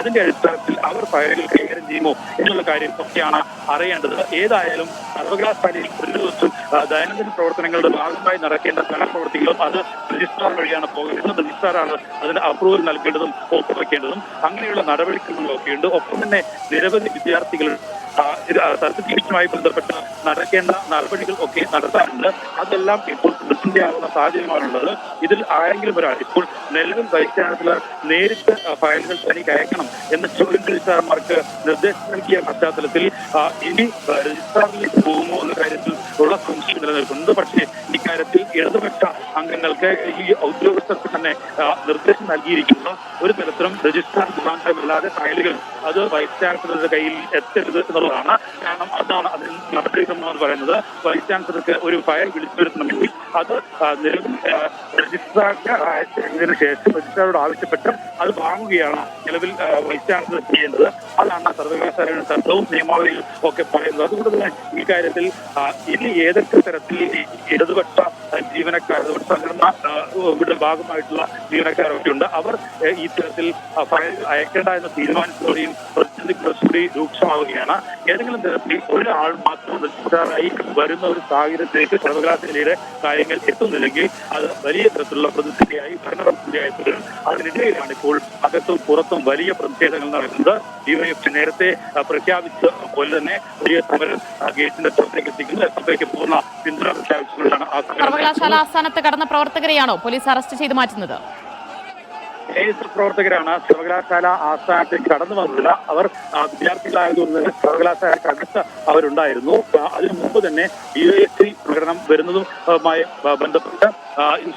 അതിന്റെ അടിസ്ഥാനത്തിൽ അവർ ഫയലുകൾ കൈകാര്യം ചെയ്യുമോ എന്നുള്ള കാര്യം ഒക്കെയാണ് അറിയേണ്ടത്. ഏതായാലും സർവകലാശാലയിൽ ഒരു ദിവസം ദൈനംദിന പ്രവർത്തനങ്ങളുടെ ഭാഗമായി നടക്കേണ്ട പല പ്രവർത്തികളും അത് രജിസ്ട്രാർ വഴിയാണ് പോകുന്നത്. രജിസ്ട്രാറാണ് അതിന് അപ്രൂവൽ നൽകേണ്ടതും ഒപ്പുവെക്കേണ്ടതും അങ്ങനെയുള്ള നടപടിക്രമങ്ങളൊക്കെയുണ്ട്. ഒപ്പം തന്നെ നിരവധി വിദ്യാർത്ഥികൾ സർട്ടിഫിക്കറ്റുമായി ബന്ധപ്പെട്ട നടക്കേണ്ട നടപടികൾ ഒക്കെ നടത്താറുണ്ട് അതെല്ലാം ഇപ്പോൾ പ്രതിസന്ധിയാകുന്ന സാഹചര്യമാണുള്ളത്. ഇതിൽ ആരെങ്കിലും ഒരാൾ ഇപ്പോൾ നിലവിൽ വൈസ് ചാൻസലർ നേരിട്ട് ഫയലുകൾ തനിക്ക് അയക്കണം എന്ന് ചോദ്യം രജിസ്ട്രാർമാർക്ക് നിർദ്ദേശം നൽകിയ പശ്ചാത്തലത്തിൽ ഇനി രജിസ്ട്രാറിലേക്ക് പോകുമോ എന്ന കാര്യത്തിൽ ഉള്ള സംശയം നിലനിൽക്കുന്നുണ്ട്. പക്ഷേ ഇക്കാര്യത്തിൽ ഇടതുപക്ഷ അംഗങ്ങൾക്ക് ഈ ഔദ്യോഗസ്ഥർക്ക് തന്നെ നിർദ്ദേശം നൽകിയിരിക്കുന്ന. ഒരു തരത്തിലും രജിസ്ട്രാർ മുഖാന്തരമില്ലാതെ ഫയലുകൾ അത് വൈസ് ചാൻസലറുടെ കയ്യിൽ എത്തരുത് എന്നുള്ളതാണ്. കാരണം അതാണ് അതിന് നടപടിക്രമം എന്ന് പറയുന്നത്. വൈസ് ചാൻസലർക്ക് ഒരു ഫയൽ വിളിച്ചു വരുത്തണമെങ്കിൽ അത് രജിസ്ട്രാക്കിയതിനു ശേഷം രജിസ്ട്രാറോട് ആവശ്യപ്പെട്ട് അത് വാങ്ങുകയാണ് നിലവിൽ വൈസ് ചാൻസലർ ചെയ്യേണ്ടത്. അതാണ് സർവകലാശാലയുടെ തത്വവും നിയമാവലിയും ഒക്കെ പറയുന്നത്. അതുകൊണ്ട് തന്നെ ഈ കാര്യത്തിൽ ഇനി ഏതൊക്കെ തരത്തിൽ ഇടതുപക്ഷ ജീവനക്കാർ സംഘടന ഭാഗമായിട്ടുള്ള ജീവനക്കാരൊക്കെ ഉണ്ട്. അവർ ഈ തരത്തിൽ ഫയൽ അയക്കേണ്ട എന്ന തീരുമാനത്തോടെയും പ്രതിസന്ധി കുറച്ചുകൂടി രൂക്ഷമാവുകയാണ്. ഏതെങ്കിലും തരത്തിൽ ഒരാൾ മാത്രം രജിസ്ട്രാറായി വരുന്ന ഒരു സാഹചര്യത്തിലേക്ക് സർവകലാശാലയുടെ കാര്യങ്ങൾ എത്തുന്നില്ലെങ്കിൽ അത് വലിയ തരത്തിലുള്ള പ്രതിസന്ധിയായി ഭരണപ്രതിസന്ധിയായി തുടരും. അതിനിടയിലാണ് ഇപ്പോൾ അകത്തും പുറത്തും വലിയ പ്രതിഷേധങ്ങൾ നടക്കുന്നത്. ഡിവൈഎഫ് നേരത്തെ പ്രഖ്യാപിച്ച പോലെ തന്നെ വലിയ സമരം ഗേറ്റിന്റെ പുറത്തേക്ക് എത്തിക്കുന്നു എത്രത്തേക്ക് പൂർണ പിന്തുണ പ്രഖ്യാപിച്ചുകൊണ്ടാണ് ആ സർവകലാശാല ആസ്ഥാനത്ത് കടന്ന പ്രവർത്തകരെയാണോ പോലീസ് അറസ്റ്റ് ചെയ്ത് മാറ്റുന്നത്? എസ് പ്രവർത്തകരാണ് സർവകലാശാല ആസ്ഥാനത്തിൽ കടന്നു വന്നത് അവർ വിദ്യാർത്ഥികളായതുകൊണ്ട് തന്നെ സർവകലാശാലക്കകത്ത് അവരുണ്ടായിരുന്നു. ആ, അതിനു മുമ്പ് തന്നെ യു എസ് സി പ്രകടനം വരുന്നതുമായി ബന്ധപ്പെട്ട്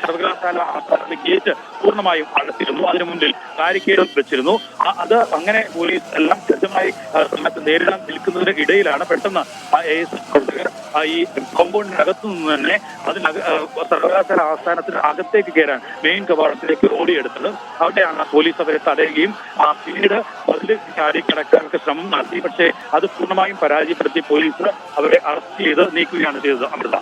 സർവകലാശാല ആസ്ഥാനത്തെ ഗേറ്റ് പൂർണമായും അടച്ചിരുന്നു അതിനു മുന്നിൽ കാരിക്കേഡ് വെച്ചിരുന്നു. അത് അങ്ങനെ പോലീസ് എല്ലാം കൃത്യമായി സമയത്ത് നേരിടാൻ നിൽക്കുന്നതിന് ഇടയിലാണ് പെട്ടെന്ന് എ എസ് പ്രവർത്തകർ ഈ കോമ്പൗണ്ടിനകത്തു നിന്ന് തന്നെ അതിനക ആ, സർവകലാശാല ആസ്ഥാനത്തിന് അകത്തേക്ക് കയറാൻ മെയിൻ കവാടത്തിലേക്ക് ഓടിയെടുത്തത്. അവിടെയാണ് പോലീസ് അവരെ തടയുകയും ആ, പിന്നീട് അതിൽ ചാടി കിടക്കാനൊക്കെ ശ്രമം നടത്തി. പക്ഷേ അത് പൂർണമായും പരാജയപ്പെടുത്തി പോലീസ് അവരെ അറസ്റ്റ് ചെയ്ത് നീക്കുകയാണ് ചെയ്തത് അമൃത.